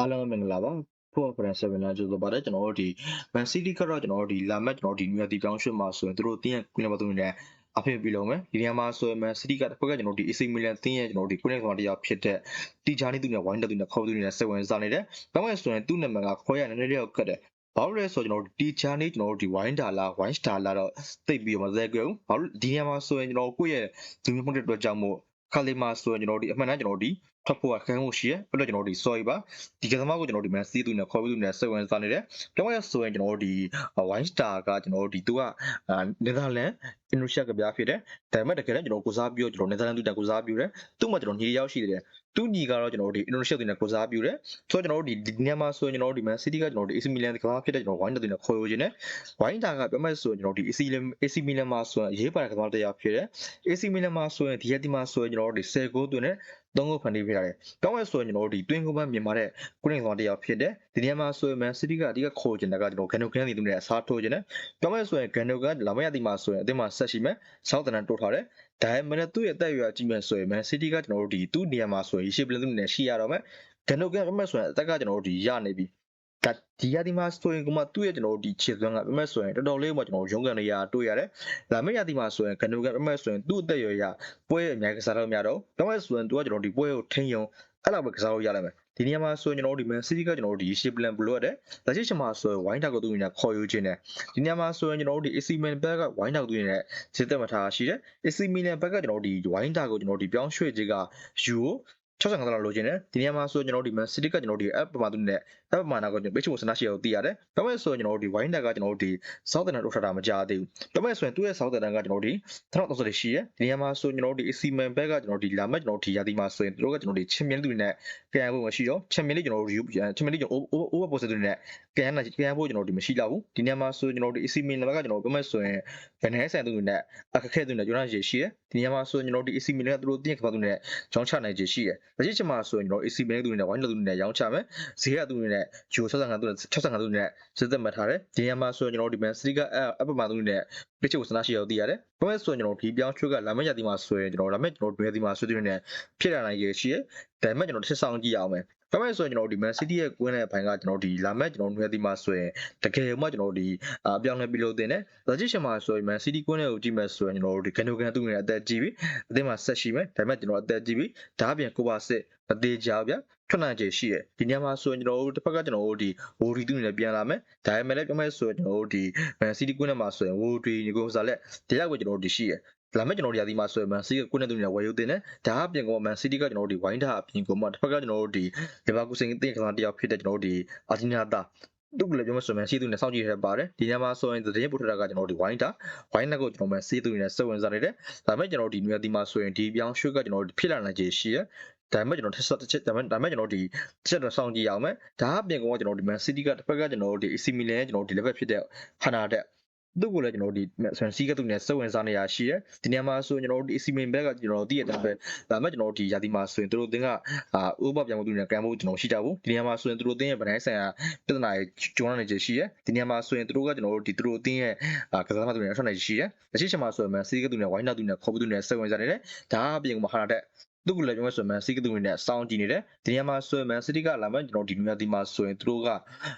အားလုံးပဲမင်္ဂလာပါဖို့ဖရန်7လာကြိုဆိုပါတယ်ကျွန်တော်တို့ဒီ Man City ကတော့ကျွန်တော်တို့ဒီလာမက်ကျွန်တော်တို့ဒီနွေရာသီပြောင်းရွှေ့မှာဆိုရင်တို့တင်းရဲ့ကွင်းနံပါတ်3နဲ့အဖေပြီးလုံးမယ်ဒီနေရာမှာဆိုရင် Man City ကတစ်ဖက်ကကျွန်တော်တို့ဒီ AC Milan တင်းရဲ့ကျွန်တော်တို့ဒီကွင်းနံပါတ်တရားဖြစ်တဲ့တီချာနီသူနဲ့ဝိုင်းတက်သူနဲ့ခေါ်သူနဲ့စိတ်ဝင်စားနေတယ်ဒါမှမဟုတ်ဆိုရင်သူ့နာမည်ကခေါ်ရနည်းနည်းလေးကတ်တယ်ဘာလို့လဲဆိုတော့ကျွန်တော်တို့တီချာနီကျွန်တော်တို့ဒီဝိုင်းတာလာဝိုင်းစတာလာတော့သိပ်ပြီးတော့မသက်ကြဘူးဘာလို့ဒီနေရာမှာဆိုရင်ကျွန်တော်ကိုယ့်ရဲ့ဒီမျိုးမှုတဲ့အတွက်ကြောင့်မို့ခါလီမာဆိုရင်ကျွန်တော်တို့ဒီအမှန်တမ်းကျွန်တော်တို့ဒီ ထွက်ဖို့ကခန်းမှုရှိရပြတော့ကျွန်တော်တို့ဒီ sorry ပါဒီကစားမကိုကျွန်တော်တို့ဒီမှာစီးသူနဲ့ခေါ်ပြီးသူနဲ့စိတ်ဝင်စားနေတယ်ပြောရဆိုရင်ကျွန်တော်တို့ဒီ wine star ကကျွန်တော်တို့ဒီသူကနယ်သာလန်အင်ဒိုရှကပြားဖြစ်တယ်ဒါပေမဲ့တကယ်တော့ကျွန်တော်ကိုစားပြီးတော့ကျွန်တော်နယ်သာလန်သူတက်ကိုစားပြီးတယ်သူ့မှာကျွန်တော်ညီရောက်ရှိတယ်သူညီကတော့ကျွန်တော်တို့ဒီအင်ဒိုနီးရှားသူနဲ့ကိုစားပြုတယ်ဆိုတော့ကျွန်တော်တို့ဒီဒီနေရာမှာဆိုရင်ကျွန်တော်တို့ဒီမန်စီးတီးကကျွန်တော်တို့ AC Milan ကစားဖြစ်တဲ့ကျွန်တော်ဝိုင်းတူနဲ့ခေါ်ယူခြင်းနဲ့ဝိုင်းတာကပြောမဲ့ဆိုရင်ကျွန်တော်ဒီ AC AC Milan မှာဆိုရင်ရေးပါတဲ့ကစားတရားဖြစ်တယ် AC Milan မှာဆိုရင်ဒီရက်ဒီမှာဆိုရင်ကျွန်တော်တို့ဒီ10ဂိုးသွင်းတဲ့သုံးခုဖန်တီးပေးရတယ်။ကောင်းရဲ့ဆိုရင်ကျွန်တော်တို့ဒီတွင်းကုန်းပန်းမြန်မာတဲ့ကုရင်ဆောင်တရားဖြစ်တယ်။ဒီနေရာမှာဆိုရင် Man City ကအဓိကခေါ်ချင်တာကကျွန်တော်ဂန်နိုကန်စီသူနဲ့အစားထိုးချင်တယ်။ကောင်းရဲ့ဆိုရင်ဂန်နိုကန်လာမရတိမှာဆိုရင်အသင်းမှာဆက်ရှိမယ်။ဆောက်တန်တိုးထားတယ်။ဒါပေမဲ့သူ့ရဲ့အသက်အရွယ်ကြီးမဲ့ဆိုရင် Man City ကကျွန်တော်တို့ဒီသူ့နေရာမှာဆိုရင်ရှေ့ပလန်သူနဲ့ရှိရတော့မယ်။ဂန်နိုကန်ပြမဲ့ဆိုရင်အသက်ကကျွန်တော်တို့ဒီရနေပြီ။ဒါဒီရဒီမှာဆိုရင်ကမှသူ့ရဲ့ကျွန်တော်တို့ဒီခြေစွမ်းကပြမဲ့ဆိုရင်တော်တော်လေးမှကျွန်တော်ရုံးကန်နေရတွေ့ရတယ်။လာမရတိမှာဆိုရင်ဂန်နိုကန်ပြမဲ့ဆိုရင်သူ့အသက်အရွယ်ရပွဲအများကစားတော့များတော့ပြမဲ့ဆိုရင်သူကကျွန်တော်ဒီပွဲကိုထိန်းယုံအဲ့လောက်ပဲကစားလို့ရလိုက်မယ် ဒီနေရာမှာဆိုရင်ကျွန်တော်တို့ဒီ Man City ကကျွန်တော်တို့ဒီ shape plan ဘလို့ရတယ်လက်ရှိချိန်မှာဆိုရင် wine tag ကိုသူညာခေါ်ယူခြင်းနဲ့ဒီနေရာမှာဆိုရင်ကျွန်တော်တို့ဒီ AC Milan ဘက်က wine tag သူညာစစ်သက်မထားရှိတယ် AC Milan ဘက်ကကျွန်တော်တို့ဒီ wine tag ကိုကျွန်တော်တို့ဒီပြောင်းရွှေ့ခြင်းက euro 65ဒေါ်လာလိုချင်တယ်ဒီနေရာမှာဆိုရင်ကျွန်တော်တို့ဒီ Man City ကကျွန်တော်တို့ဒီ app ပမာသူနဲ့ app ပမာနာကိုကျွန်တော် page ကိုစနရှိအောင်သိရတယ်ဒါပေမဲ့ဆိုရင်ကျွန်တော်တို့ဒီ wine tag ကကျွန်တော်တို့ဒီ South End တို့ထပ်တာမကြားသေးဘူးဒါပေမဲ့ဆိုရင်သူ့ရဲ့ South End ကကျွန်တော်တို့ဒီ3030ရှိရဒီနေရာမှာဆိုရင်ကျွန်တော်တို့ဒီ AC Milan ဘက်ကကျွန်တော်တို့ဒီလာမဲ့ကျွန်တော်တို့ဒီရာသီမှာဆိုရင်တို့ကကျွန်တော်တို့ဒီချင်းမြင်းသူနဲ့ကန်ဖို့မရှိတော့ချင်းမြင်းလေးကျွန်တော်တို့ review ချင်းမြင်းလေးကျွန်တော် over post သူနဲ့ကန်နာကန်ဖို့ကျွန်တော်တို့ဒီမရှိတော့ဘူးဒီနေရာမှာဆိုရင်ကျွန်တော်တို့ AC Milan ဘက်ကကျွန်တော်တို့ပြောမဲ့ဆိုရင်ဗန်နဲဆန်သူနဲ့အခက်ခဲသူနဲ့ကျွန်တော်ရရှိရဒီနေရာမှာဆိုရင်ကျွန်တော်တို့ဒီ AC Milan ကသူတို့တင်းခါသူနဲ့ကြောင်းချနိုင်ခြေရှိရလက်ရှိချိန်မှာဆိုရင်ကျွန်တော် AC Milan သူနဲ့ဝိုင်းလူသူနဲ့ရောင်းချမယ်ဈေးကသူနဲ့ Euro 65သူနဲ့65သူနဲ့စစ်သက်မှတ်ထားတယ်ဒီနေရာမှာဆိုရင်ကျွန်တော်တို့ဒီ Man City က app မှာသူနဲ့ page ကိုစနရှိအောင်သိရတယ်ဘာမဲ့ဆိုရင်ကျွန်တော်ဒီပြောင်းချွတ်ကလာမယ့်ရာသီမှာဆိုရင်ကျွန်တော်လာမယ့်ကျွန်တော်တွဲသီမှာဆွေးနွေးနေဖြစ်လာနိုင်ရရှိရဒါပေမဲ့ကျွန်တော်တစ်ဆောင်ကြည့်အောင်မယ် ဒါမဲ့ဆိုရင်ကျွန်တော်ဒီ Man City ရဲ့ကွင်းတဲ့ဘိုင်းကကျွန်တော်ဒီလာမဲ့ကျွန်တော်တွဲသီမှာဆိုရင်တကယ်မှကျွန်တော်ဒီအပြောင်းလဲပြီးလို့တင်တယ်ဒါကြည့်ရှင်မှာဆိုရင် Man City ကွင်းတဲ့ကိုကြည့်မယ်ဆိုရင်ကျွန်တော်တို့ဒီဂန်နိုကန်သူ့ငယ်အသက်ကြီးပြီအသင်းမှာဆက်ရှိမယ်ဒါပေမဲ့ကျွန်တော်အသက်ကြီးပြီဒါအပြင်ကိုပါစစ်မသေးကြဗျထွက်နိုင်ခြေရှိတယ်ဒီညမှာဆိုရင်ကျွန်တော်တို့တစ်ဖက်ကကျွန်တော်တို့ဒီဝိုရီတူနဲ့ပြန်လာမယ်ဒါပေမဲ့လည်းပြောမယ်ဆိုရင်ကျွန်တော်တို့ဒီ Man City ကွင်းထဲမှာဆိုရင်ဝိုရီညီကိုစားလက်ဒီလောက်ပဲကျွန်တော်တို့ဒီရှိရ လာမဲ့ကျွန်တော်တို့ရာသီမှာဆိုရင် Man City ကွင်းနဲ့တူနဲ့ဝယ်ယူတင်တယ်ဒါအပြင်က Man City ကကျွန်တော်တို့ဒီ wine တာအပြင်ကမှတစ်ဖက်ကကျွန်တော်တို့ဒီ Leverkusen အသင်းကစားတယောက်ဖြစ်တဲ့ကျွန်တော်တို့ဒီ Argentina တာသူ့ကလည်းပြောမဆိုရင်စီးသူနဲ့စောင့်ကြည့်ရပါတယ်ဒီညမှာဆိုရင်သတင်းပို့ထတာကကျွန်တော်တို့ဒီ wine တာ wine နဲ့ကိုကျွန်တော်မှစီးသူနဲ့စိတ်ဝင်စားနေတယ်ဒါပေမဲ့ကျွန်တော်ဒီနွေဒီမှာဆိုရင်ဒီပြောင်းရွှေ့ကကျွန်တော်တို့ဖြစ်လာနိုင်ခြေရှိရဒါပေမဲ့ကျွန်တော်တစ်ချက်တစ်ချက်ဒါပေမဲ့ဒါပေမဲ့ကျွန်တော်ဒီတစ်ချက်တော့စောင့်ကြည့်အောင်မယ်ဒါအပြင်ကကျွန်တော်ဒီ Man City ကတစ်ဖက်ကကျွန်တော်တို့ဒီ AC Milan ကျွန်တော်ဒီ level ဖြစ်တဲ့ Hana တဲ့ သူ့ကိုလည်းကျွန်တော်တို့ဒီဆန်စီကသူနဲ့စက်ဝင်စားနေရရှိရဒီနေရာမှာဆိုရင်ကျွန်တော်တို့ဒီ AC Milan ဘက်ကကျွန်တော်တို့တည့်ရတဲ့ဘက်ဒါပေမဲ့ကျွန်တော်တို့ဒီရာသီမှာဆိုရင်သူတို့အသင်းကအာဥပပြောင်းမှုသူနဲ့ကံမှုကျွန်တော်ရှိကြဘူးဒီနေရာမှာဆိုရင်သူတို့အသင်းရဲ့ဗတိုင်းဆိုင်ရာပြဿနာတွေကျုံရနေကြရှိရဒီနေရာမှာဆိုရင်သူတို့ကကျွန်တော်တို့ဒီသူတို့အသင်းရဲ့ကစားသမားသူနဲ့ထွက်နေရှိရအရှိချင်မှာဆိုရင် Man City ကသူနဲ့ဝိုင်းနာသူနဲ့ခေါ်ပြီးသူနဲ့စက်ဝင်စားနေတယ်ဒါအပြင်ကမှဟာတဲ့သူကလည်းပြောမှဆို Man City ကသူတွေနဲ့စောင်းကြည့်နေတယ်ဒီနေရာမှာဆိုရင် Man City ကလာမှကျွန်တော်ဒီနေရာဒီမှာဆိုရင်သူတို့က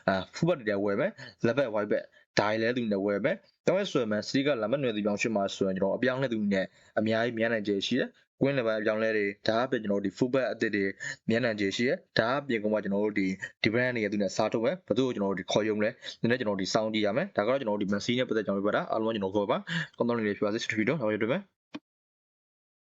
အာဖူဘတ်တွေဝယ်မယ်လက်ဘက်ဝိုက်ဘက် ဒါရီလဲသူနဲ့ဝယ်မယ်တောင်းရဆိုရင် Man City ကလာမှနယ်ဒီပြောင်းရှိမှာဆိုရင်ကျွန်တော်အပြောင်းလဲသူနဲ့အများကြီးမြန်နိုင်ကြရှိတယ်ကွင်း level အပြောင်းလဲတွေဒါအပြင်ကျွန်တော်တို့ဒီ fullback အသစ်တွေမြန်နိုင်ကြရှိရဒါအပြင်ကမှကျွန်တော်တို့ဒီ different တွေသူနဲ့စားထုတ်မယ်ဘယ်သူကိုကျွန်တော်တို့ဒီခေါ်ယုံလဲနည်းနည်းကျွန်တော်တို့ဒီစောင်းကြည့်ရမယ်ဒါကတော့ကျွန်တော်တို့ဒီ Man City နဲ့ပတ်သက်ကြောင်းပြပါတာအားလုံးကျွန်တော်ခေါ်ပါကွန်တော်လေးတွေပြပါစေစတူဒီယိုတော့နောက်ရတွေ့မယ်